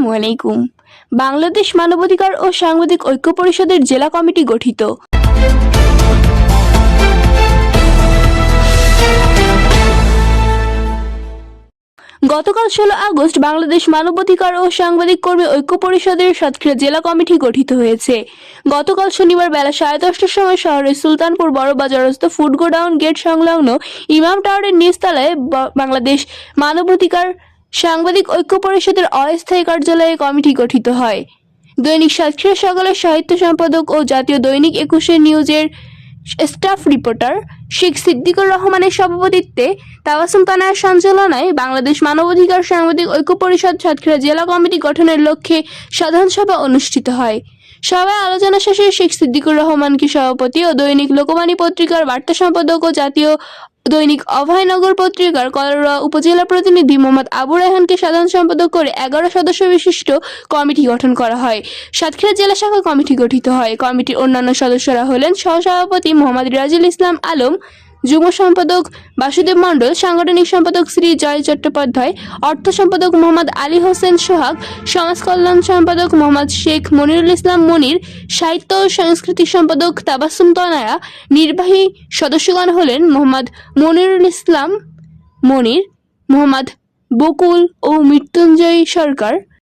আসসালামু আলাইকুম। বাংলাদেশ মানবাধিকার ও সাংবাদিক ঐক্য পরিষদের জেলা কমিটি গঠিত। গতকাল ষোলো আগস্ট বাংলাদেশ মানবাধিকার ও সাংবাদিক কর্মী ঐক্য পরিষদের সাতক্ষীরা জেলা কমিটি গঠিত হয়েছে। গতকাল শনিবার বেলা সাড়ে দশটার সময় শহরের সুলতানপুর বড় বাজারস্থ ফুড গোডাউন গেট সংলগ্ন ইমাম টাওয়ারের নিচতলায় বাংলাদেশ মানবাধিকার সাংবাদিক ঐক্য পরিষদের অস্থায়ী কার্যালয়ে কমিটি গঠিত হয়। দৈনিক সাতক্ষীরা সকালের সাহিত্য সম্পাদক ও জাতীয় দৈনিক একুশে নিউজের স্টাফ রিপোর্টার শেখ সিদ্দিকুর রহমানের সভাপতিত্বে তাবাসুম তানার সঞ্চালনায় বাংলাদেশ মানবাধিকার সাংবাদিক ঐক্য পরিষদ সাতক্ষীরা জেলা কমিটি গঠনের লক্ষ্যে সাধারণ সভা অনুষ্ঠিত হয়। সভায় আলোচনা শেষে শেখ সিদ্দিকুর রহমানকে সভাপতি ও দৈনিক লোকবাণী পত্রিকার বার্তা সম্পাদক ও জাতীয় দৈনিক অভয়নগর পত্রিকার কলরা উপজেলা প্রতিনিধি মোহাম্মদ আবু রায়হানকে সাধারণ সম্পাদক করে এগারো সদস্য বিশিষ্ট কমিটি গঠন করা হয়। সাতক্ষীরা জেলা শাখা কমিটি গঠিত হয়। কমিটির অন্যান্য সদস্যরা হলেন সহসভাপতি মোহাম্মদ রাজিল ইসলাম আলম যুগ্ম সম্পাদক বাসুদেব মণ্ডল, সাংগঠনিক সম্পাদক শ্রী জয় চট্টোপাধ্যায়, অর্থ সম্পাদক মোহাম্মদ আলী হোসেন সোহাগ সমাজ কল্যাণ সম্পাদক মোহাম্মদ শেখ মনিরুল ইসলাম মনির, সাহিত্য ও সংস্কৃতি সম্পাদক তাবাসুম তনায়া, নির্বাহী সদস্যগণ হলেন মোহাম্মদ মনিরুল ইসলাম মনির, মোহাম্মদ বকুল ও মৃত্যুঞ্জয় সরকার।